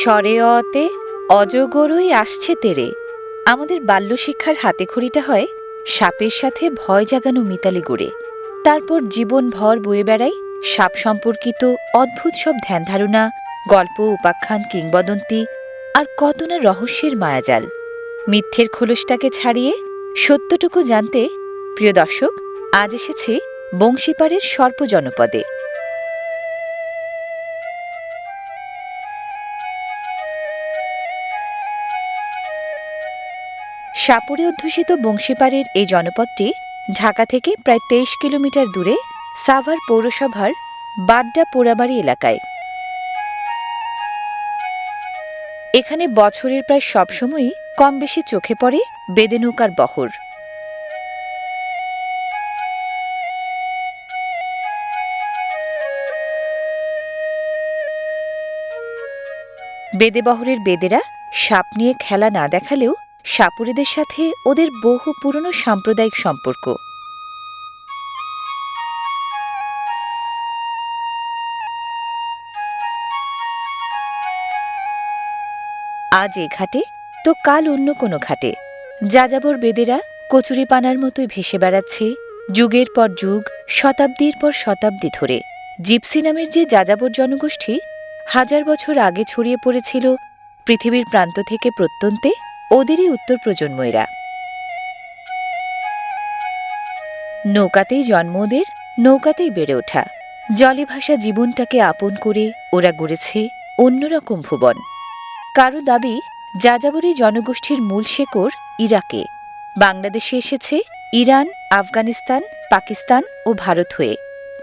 স্বরে অতে অজগরই আসছে তেরে। আমাদের বাল্যশিক্ষার হাতেখড়িটা হয় সাপের সাথে ভয় জাগানো মিতালি গড়ে। তারপর জীবন ভর বয়ে বেড়াই সাপ সম্পর্কিত অদ্ভুত সব ধ্যান ধারণা গল্প, উপাখ্যান, কিংবদন্তি আর কত না রহস্যের মায়াজাল। মিথ্যের খোলসটাকে ছাড়িয়ে সত্যটুকু জানতে, প্রিয় দর্শক, আজ এসেছে বংশীপাড়ের সর্প জনপদে। সাপুরে অধ্যুষিত বংশীপাড়ের এই জনপদটি ঢাকা থেকে প্রায় তেইশ কিলোমিটার দূরে সাভার পৌরসভার বাড্ডা পোড়াবাড়ি এলাকায়। এখানে বছরের প্রায় সবসময়ই কম বেশি চোখে পড়ে বেদে নৌকার বহর। বেদে বহরের বেদেরা সাপ নিয়ে খেলা না দেখালেও সাপুরেদের সাথে ওদের বহু পুরনো সাম্প্রদায়িক সম্পর্ক। আজ এ ঘাটে, তো কাল অন্য কোনো ঘাটে। যাযাবর বেদেরা কচুরিপানার মতোই ভেসে বেড়াচ্ছে, যুগের পর যুগ, শতাব্দীর পর শতাব্দী ধরে। জিপসি নামের যে যাযাবর জনগোষ্ঠী হাজার বছর আগে ছড়িয়ে পড়েছিল পৃথিবীর প্রান্ত থেকে প্রত্যন্তে ওদেরই উত্তর প্রজন্ম এরা নৌকাতেই জন্ম ওদের, নৌকাতেই বেড়ে ওঠা। জলে ভাসা জীবনটাকে আপন করে ওরা গড়েছে অন্যরকম ভুবন। কারও দাবি যাযাবরী জনগোষ্ঠীর মূল শেকড় ইরাকে। বাংলাদেশে এসেছে ইরান, আফগানিস্তান, পাকিস্তান ও ভারত হয়ে।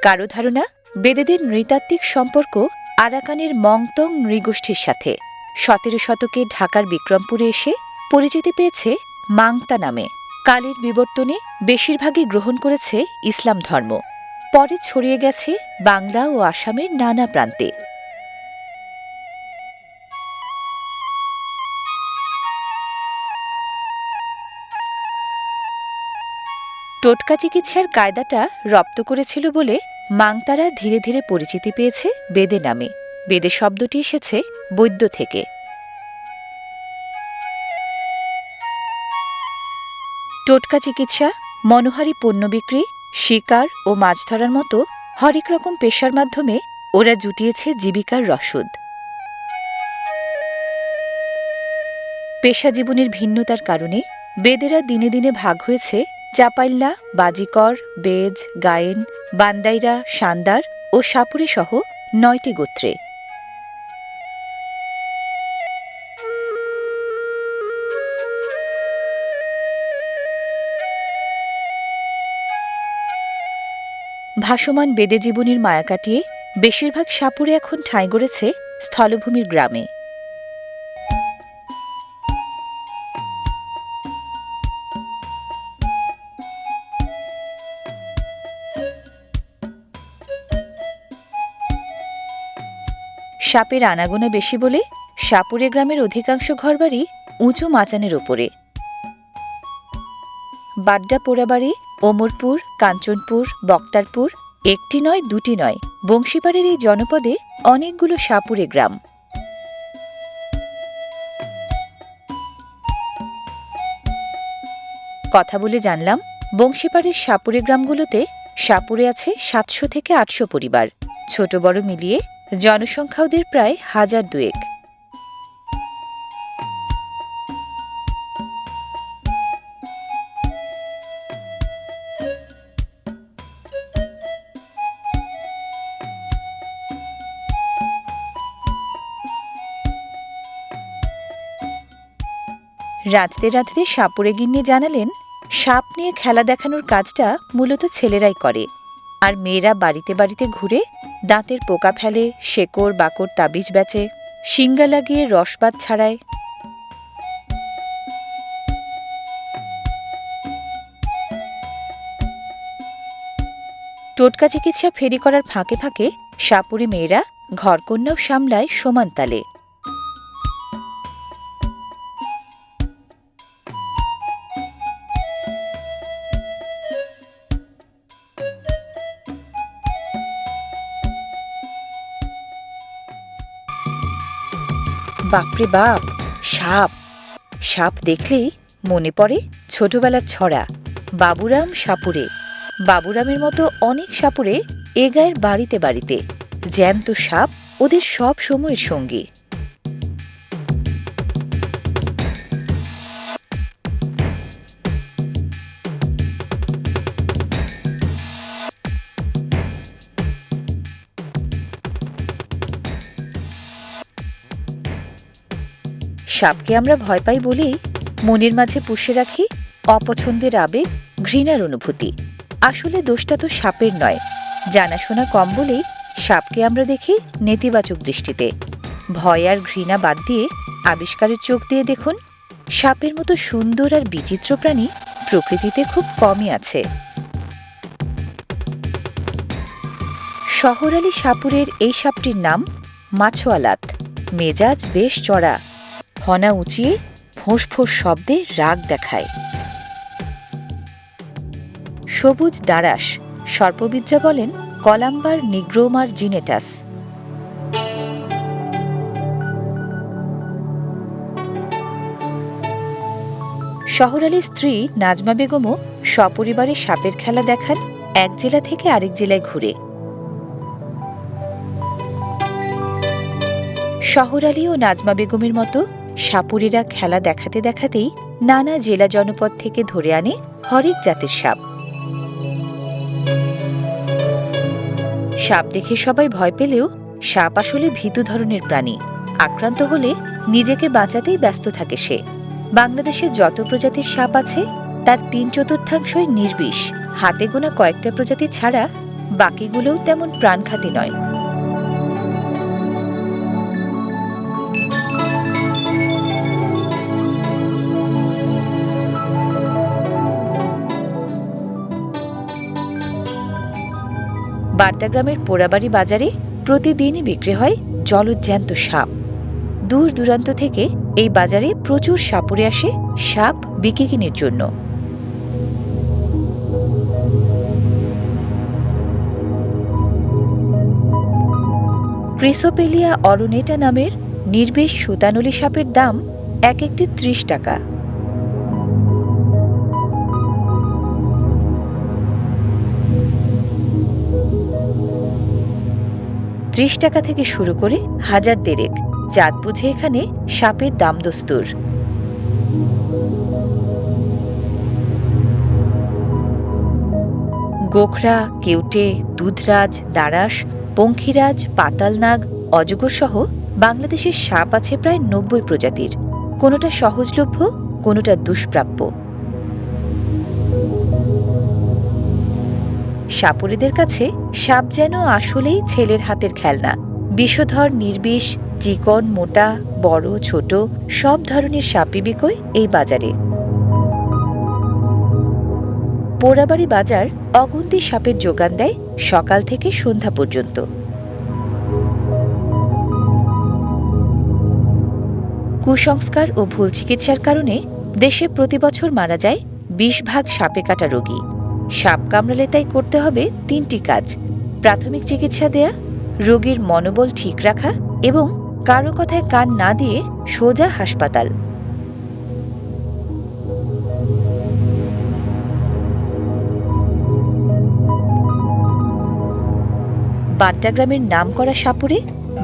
কারও ধারণা, বেদেদের নৃতাত্ত্বিক সম্পর্ক আরাকানের মংতং নৃগোষ্ঠীর সাথে। সতেরো শতকে ঢাকার বিক্রমপুরে এসে পরিচিতি পেয়েছে মাংতা নামে। কালের বিবর্তনে বেশিরভাগই গ্রহণ করেছে ইসলাম ধর্ম। পরে ছড়িয়ে গেছে বাংলা ও আসামের নানা প্রান্তে। টোটকা চিকিৎসার কায়দাটা রপ্ত করেছিল বলে মাংতারা ধীরে ধীরে পরিচিতি পেয়েছে বেদে নামে। বেদে শব্দটি এসেছে বৈদ্য থেকে। টোটকা চিকিৎসা, মনোহারী পণ্য বিক্রি, শিকার ও মাছ ধরার মতো হরেক রকম পেশার মাধ্যমে ওরা জুটিয়েছে জীবিকার রসদ। পেশা জীবনের ভিন্নতার কারণে বেদেরা দিনে দিনে ভাগ হয়েছে চাপাইল্লা, বাজিকর, বেজ, গায়েন, বান্দাইরা, সান্দার ও সাপুরে সহ নয়টি গোত্রে। ভাসমান বেদে জীবনের মায়া কাটিয়ে বেশিরভাগ সাপুরে এখন ঠাঁই গড়েছে স্থলভূমির গ্রামে। সাপের আনাগোনা বেশি বলে সাপুরে গ্রামের অধিকাংশ ঘরবাড়ি উঁচু মাচানের ওপরে বাড্ডা পোড়াবাড়ি ওমরপুর, কাঞ্চনপুর, বক্তারপুর, একটি নয়, দুটি নয়। বংশীপাড়ের এই জনপদে অনেকগুলো সাপুরে গ্রাম। কথা বলে জানলাম, বংশীপাড়ের সাপুরে গ্রামগুলোতে সাপুরে আছে সাতশো থেকে আটশো পরিবার। ছোট বড় মিলিয়ে জনসংখ্যা ওদের প্রায় হাজার দুয়েক। রাঁধতে রাঁধতে সাপুরে গিন্নি জানালেন, সাপ নিয়ে খেলা দেখানোর কাজটা মূলত ছেলেরাই করে। আর মেয়েরা বাড়িতে বাড়িতে ঘুরে দাঁতের পোকা ফেলে, শেকড়, বাকড়, তাবিজ বেচে শিঙ্গা লাগিয়ে রসবাদ ছাড়ায়। টোটকা চিকিৎসা ফেরি করার ফাঁকে ফাঁকে সাপুরি মেয়েরা ঘরকন্যাও সামলায় সমান তালে। বাপরে বাপ, সাপ। সাপ দেখলেই মনে পড়ে ছোটবেলার ছড়া, বাবুরাম সাপুরে। বাবুরামের মতো অনেক সাপুরে এ গায়ের বাড়িতে বাড়িতে, জ্যান্ত সাপ ওদের সব সময়ের সঙ্গী। সাপকে আমরা ভয় পাই বলেই মনের মাঝে পুষে রাখি অপছন্দের আবেগ, ঘৃণার অনুভূতি। আসলে দোষটা তো সাপের নয়। জানাশোনা কম বলেই সাপকে আমরা দেখি নেতিবাচক দৃষ্টিতে। ভয় আর ঘৃণা বাদ দিয়ে আবিষ্কারের চোখ দিয়ে দেখুন, সাপের মতো সুন্দর আর বিচিত্র প্রাণী প্রকৃতিতে খুব কমই আছে। শহরালি সাপুরের এই সাপটির নাম মাছোয়ালাত। মেজাজ বেশ চড়া। ফনা উঁচিয়ে ফোঁস ফোঁস শব্দে রাগ দেখায়। সবুজ দাঁড়াস সর্পবিদ্যা বলেন কলাম্বার নিগ্রোমার জিনেটাস। শহরালির স্ত্রী নাজমা বেগমও সপরিবারে সাপের খেলা দেখান, এক জেলা থেকে আরেক জেলায় ঘুরে। শহরালি ও নাজমা বেগমের মতো সাপুরেরা খেলা দেখাতে দেখাতেই নানা জেলা জনপদ থেকে ধরে আনে হরেক জাতের সাপ। সাপ দেখে সবাই ভয় পেলেও সাপ আসলে ভীতু ধরনের প্রাণী। আক্রান্ত হলে নিজেকে বাঁচাতেই ব্যস্ত থাকে সে। বাংলাদেশে যত প্রজাতির সাপ আছে, তার তিন চতুর্থাংশই নির্বিষ। হাতে গোনা কয়েকটা প্রজাতি ছাড়া বাকিগুলোও তেমন প্রাণঘাতী নয়। বাড্ডা গ্রামের পোড়াবাড়ি বাজারে প্রতিদিনই বিক্রি হয় জলজ্যান্ত সাপ। দূর দূরান্ত থেকে এই বাজারে প্রচুর সাপুরে আসে সাপ বিকিকিনির জন্য। ক্রিসোপেলিয়া অরনেটা নামের নির্বেশ সুতানলি সাপের দাম এক একটি ত্রিশ টাকা। ত্রিশ টাকা থেকে শুরু করে হাজার দেড়েক, জাত বুঝে এখানে সাপের দাম দস্তুর। গোখরা, কেউটে, দুধরাজ, দারাস, পঙ্খিরাজ, পাতালনাগ অজগর সহ বাংলাদেশের সাপ আছে প্রায় নব্বই প্রজাতির। কোনোটা সহজলভ্য, কোনোটা দুষ্প্রাপ্য। সাপুরেদের কাছে সাপ যেন আসলেই ছেলের হাতের খেলনা। বিষধর, নির্বিষ, চিকন, মোটা, বড়, ছোট, সব ধরনের সাপই বিকোয় এই বাজারে। পোড়াবাড়ি বাজার অগুন্তি সাপের যোগান দেয় সকাল থেকে সন্ধ্যা পর্যন্ত। কুসংস্কার ও ভুল চিকিৎসার কারণে দেশে প্রতি বছর মারা যায় বিশ ভাগ সাপে কাটা রোগী। সাপ কামড়ালে তাই করতে হবে তিনটি কাজ। প্রাথমিক চিকিৎসা দেয়া, রোগীর মনোবল ঠিক রাখা এবং কারও কথায় কান না দিয়ে সোজা হাসপাতাল। বাড্ডা গ্রামের নাম করা সাপুরে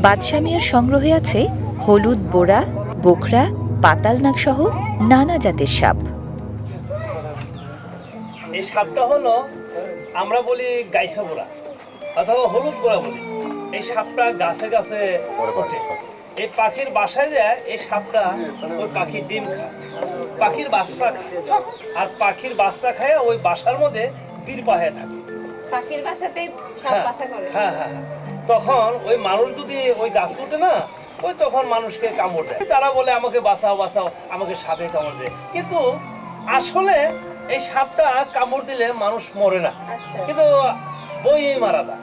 বাদশামিয়ার সংগ্রহে আছে হলুদ বোড়া গোখরা পাতালনাগ সহ নানা জাতের সাপ। সাপটা হলো আমরা বলি গাইসা বোড়া অথবা হলুদ বোড়া বলি। এই সাপটা গাছে গাছে ওঠে। এই পাখির বাসায় যায় এই সাপটা ওই পাখির ডিম খায়। পাখির বাচ্চা খায়। আর পাখির বাচ্চা খায় ওই বাসার মধ্যে বীর পাহে থাকে। পাখির বাসাতে হ্যাঁ হ্যাঁ হ্যাঁ হ্যাঁ। তখন ওই মানুষ যদি ওই গাছ উঠে না ওই তখন মানুষকে কামড় দেয়। তারা বলে আমাকে বাঁচাও বাঁচাও আমাকে সাপে কামড় দেয়। কিন্তু আসলে এই সাপটা কামড় দিলে মানুষ মরে না। আচ্ছা। কিন্তু বইয়েই মারা হ্যাঁ, যায়।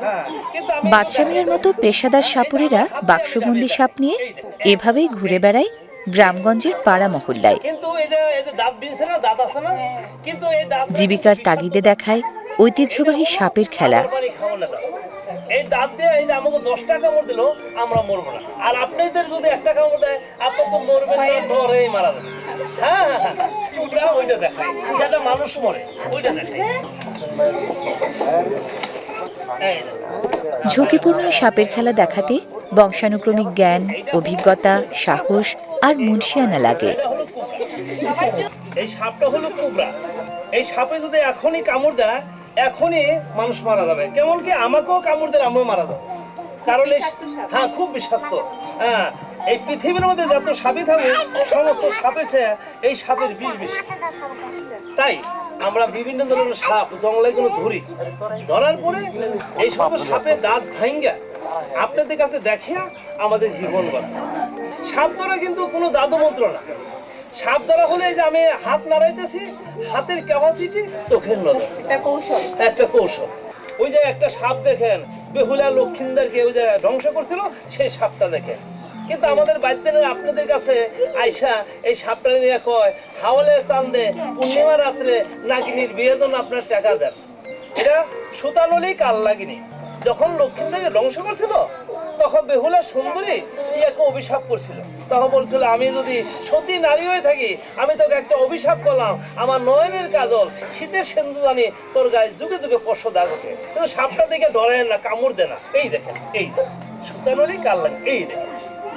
হ্যাঁ কিন্তু আমি বাদশামিয়ার মতো পেশাদার সাপুরেরা বাক্সবন্দি সাপ নিয়ে এভাবেই ঘুরে বেড়ায় গ্রামগঞ্জের পাড়া মহল্লায়। কিন্তু এই যে এই যে দাঁত বিনছে না দাঁত আছে না? কিন্তু এই দাঁত জীবিকার তাগিদে দেখায় ঐতিহ্যবাহী সাপের খেলা। এই দাঁত দিয়ে এই যে আমাকে দশটা কামড় দিল আমরা মরবো না। আর আপনাদের যদি একটা কামড় দেয় আপনি তো মরবেন না ডরেই মারা যাবেন। হ্যাঁ হ্যাঁ হ্যাঁ। ওইটা দেখায় যেটা মানুষ মরে ওইটা দেখায় ঝুঁকিপূর্ণ এই সাপের খেলা দেখাতে বংশানুক্রমিক জ্ঞান অভিজ্ঞতা সাহস আর মুন্সিয়ানা লাগে। এটা হলো কুবরা। এই সাপটা হলো কুবরা। এই সাপে যদি এখনই কামড় দেয় এখনই মানুষ মারা যাবে। কেমন কি আমাকেও কামড় দিলে আমিও মারা যাব। কারণ সাপ। হ্যাঁ খুব বিষাক্ত। হ্যাঁ এই পৃথিবীর মধ্যে যত সাপই থাকুক সমস্ত চেয়ে এই সাপের বিষ বেশি। তাই আমরা বিভিন্ন ধরনের সাপ জঙ্গলে গুলো ধরি। ধরার পরে এই সমস্ত সাপের দাঁত ভাঙ্গা আপনাদের কাছে দেখে আমাদের জীবন বাঁচে। সাপ ধরা কিন্তু কোনো জাদু মন্ত্র না। সাপ ধরা হলে যে আমি হাত নাড়াইতেছি হাতের ক্যাপাসিটি চোখের নজর। এটা কৌশল। একটা কৌশল। ওই যে একটা সাপ দেখেন বেহুলা লক্ষিন্দারকে ওই যে ধ্বংস করছিল সেই সাপটা দেখেন। কিন্তু আমাদের বাদ্যের আপনাদের কাছে আইসা এই সাপটা নিয়ে কয় হাওলে চান্দে পূর্ণিমা রাত্রে নাগিনীর বিয়ের জন্য আপনার টাকা দেন। এটা সুতানলি কাল লাগিনি যখন লক্ষিন্দারকে ধ্বংস করছিল তখন বেহুলা সুন্দরী ইয়াকে অভিশাপ করছিল। তখন বলছিল আমি যদি সতী নারী হয়ে থাকি আমি তোকে একটা অভিশাপ করলাম। আমার নয়নের কাজল শীতের সেন্দু জানি তোর গায়ে যুগে যুগে পশ্চ দাগ ওঠে। কিন্তু সাপটা দেখে ডরেন না কামড় দে না। এই দেখেন এই সুতানলি কাল লাগে? এই দেখেন।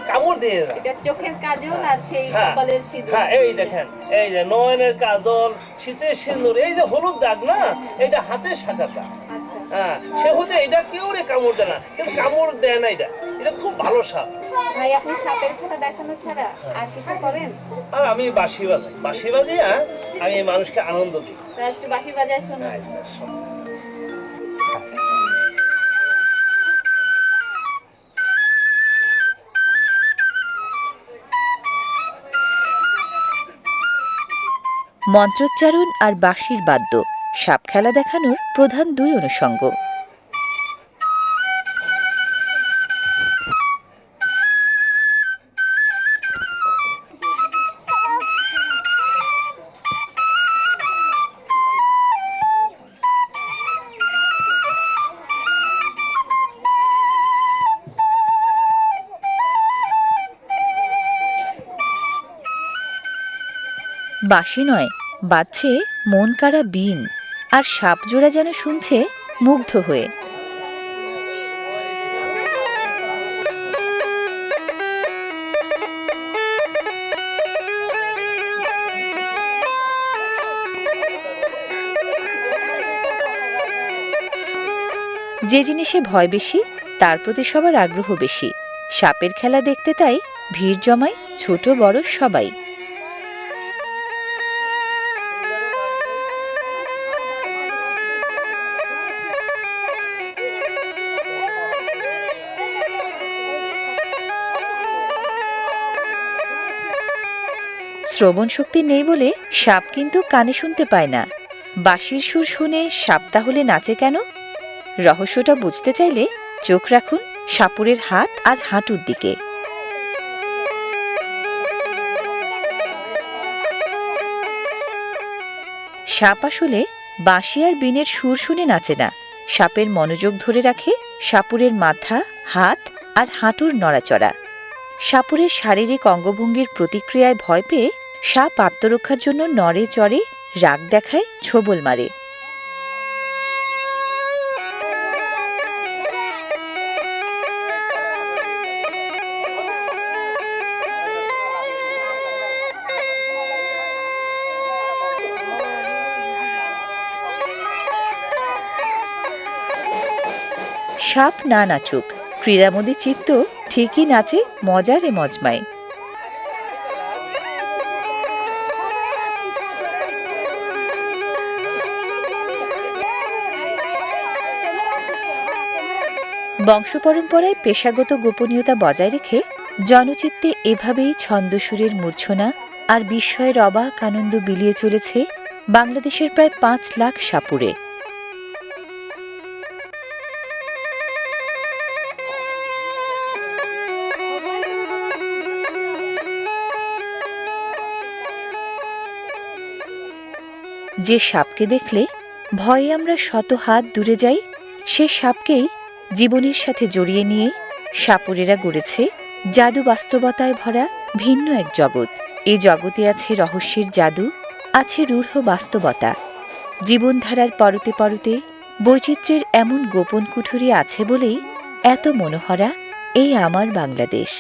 কামড় দিয়ে এটা চোখের কাজল আর সেই হ্যাঁ কপালের সিঁদুর। হ্যাঁ এই দেখেন এই যে নয়নের কাজল শীতের সিন্দুর এই যে হলুদ দাগ না এটা হাতের শাখাটা। হ্যাঁ সে হতে এটা কেউ রে কামড় দেয় না। কিন্তু কামড় দেয় না এটা। এটা খুব ভালো সাপ। ভাই আপনি সাপের খেলা দেখানো ছাড়া আর কিছু করেন? আর আমি বাঁশি বাজাই বাঁশি বাজিয়ে আমি এই মানুষকে আনন্দ দিই। একটু বাঁশি বাজায় শোনো। আচ্ছা, মন্ত্রোচ্চারণ আর বাঁশির বাদ্য। সাপ খেলা দেখানোর প্রধান দুই অনুষঙ্গ। বাঁশি নয় বাজছে মন কাড়া বিন। আর সাপ জোড়া যেন শুনছে মুগ্ধ হয়ে। যে জিনিসে ভয় বেশি, তার প্রতি সবার আগ্রহ বেশি। সাপের খেলা দেখতে তাই ভিড় জমায় ছোট বড় সবাই। শ্রবণ শক্তি নেই বলে সাপ কিন্তু কানে শুনতে পায় না। বাঁশির সুর শুনে সাপ তাহলে নাচে কেন? রহস্যটা বুঝতে চাইলে চোখ রাখুন সাপুরের হাত আর হাঁটুর দিকে। সাপ আসলে বাঁশি আর বিনের সুর শুনে নাচে না। সাপের মনোযোগ ধরে রাখে সাপুরের মাথা, হাত আর হাঁটুর নড়াচড়া। সাপুরের শারীরিক অঙ্গভঙ্গির প্রতিক্রিয়ায় ভয় পেয়ে সাপ আত্মরক্ষার জন্য নড়ে, চড়ে, রাগ দেখায়, ছোবল মারে। সাপ না নাচুক। ক্রীড়ামোদী চিত্ত ঠিকই নাচে, মজারে মজমায়। বংশপরম্পরায় পেশাগত গোপনীয়তা বজায় রেখে জনচিত্তে এভাবেই ছন্দসুরের মূর্ছনা আর বিস্ময়ের অবাক আনন্দ বিলিয়ে চলেছে বাংলাদেশের প্রায় পাঁচ লাখ সাপুরে। যে সাপকে দেখলে ভয়ে আমরা শত হাত দূরে যাই, সে সাপকেই জীবনের সাথে জড়িয়ে নিয়ে সাপুরেরা গড়েছে জাদু বাস্তবতায় ভরা ভিন্ন এক জগৎ। এই জগতে আছে রহস্যের জাদু, আছে রূঢ় বাস্তবতা। জীবনধারার পরতে পরতে বৈচিত্র্যের এমন গোপন কুঠুরি আছে বলেই এত মনোহরা এই আমার বাংলাদেশ।